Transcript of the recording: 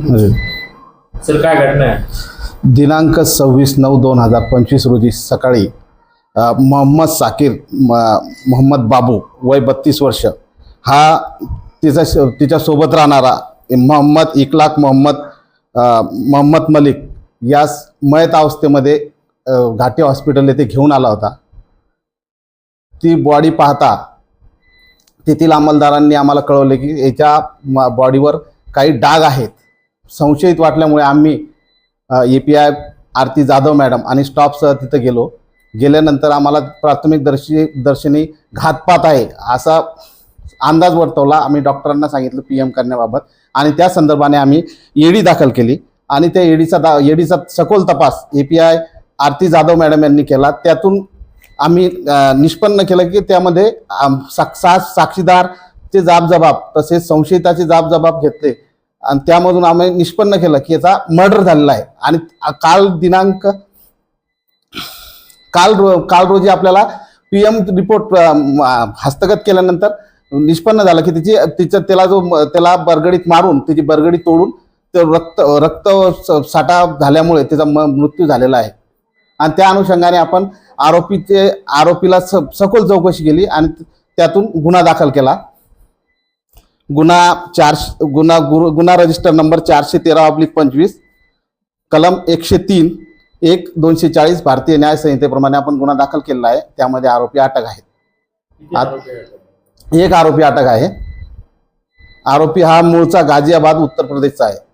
Sir काय घटना आहे? दिनांक सव्वीस नऊ दोन हजार पंचवीस रोजी सकाळी मोहम्मद साकीर मोहम्मद बाबू वय बत्तीस वर्ष हा तिचा तिच्यासोबत राहणारा मोहम्मद इकलाक मोहम्मद मोहम्मद मलिक यास मयत अवस्थेमध्ये घाटी हॉस्पिटल येथे घेऊन आला होता. ती बॉडी पाहता तेथील अंमलदारांनी आम्हाला कळवले की याच्या बॉडीवर काही डाग आहेत. संशयित वाटल्यामुळे आम्ही A P I Aarti Jadhav madam आणि स्टॉफसह तिथं गेलो. गेल्यानंतर आम्हाला प्राथमिक दर्शी दर्शनी घातपात आहे असा अंदाज वर्तवला. आम्ही डॉक्टरांना सांगितलं पी एम करण्याबाबत आणि त्या संदर्भाने आम्ही ईडी दाखल केली आणि त्या ईडीचा दा ईडीचा सखोल तपास A P I Aarti Jadhav madam यांनी केला. त्यातून आम्ही निष्पन्न केलं की त्यामध्ये साक्षीदार साक सास साक्षीदारचे जाबजबाब तसेच संशयिताचे जाबजबाब घेतले. आणि त्यामधून आम्ही निष्पन्न केलं की याचा मर्डर झालेला आहे. आणि काल दिनांक काल रो काल रोजी आपल्याला पी एम रिपोर्ट हस्तगत केल्यानंतर निष्पन्न झालं की तिची तिचं त्याला जो म- त्याला बरगडीत मारून तिची बरगडी तोडून ते रक्त रक्त स- साठा झाल्यामुळे त्याचा म मृत्यू झालेला आहे. आणि त्या अनुषंगाने आपण आरोपीचे आरोपीला स सखोल चौकशी केली आणि त्यातून गुन्हा दाखल केला. गुन्हा चारशे गुन्हा गुरु गुन्हा रजिस्टर नंबर चारशे तेरा ऑब्लिक पंचवीस कलम एकशे तीन एक दोनशे चाळीस भारतीय न्याय संहितेप्रमाणे आपण गुन्हा दाखल केलेला आहे. त्यामध्ये आरोपी अटक आहेत. आत-? एक आरोपी अटक आहे. आरोपी हा मूळचा गाझियाबाद उत्तर प्रदेशचा आहे.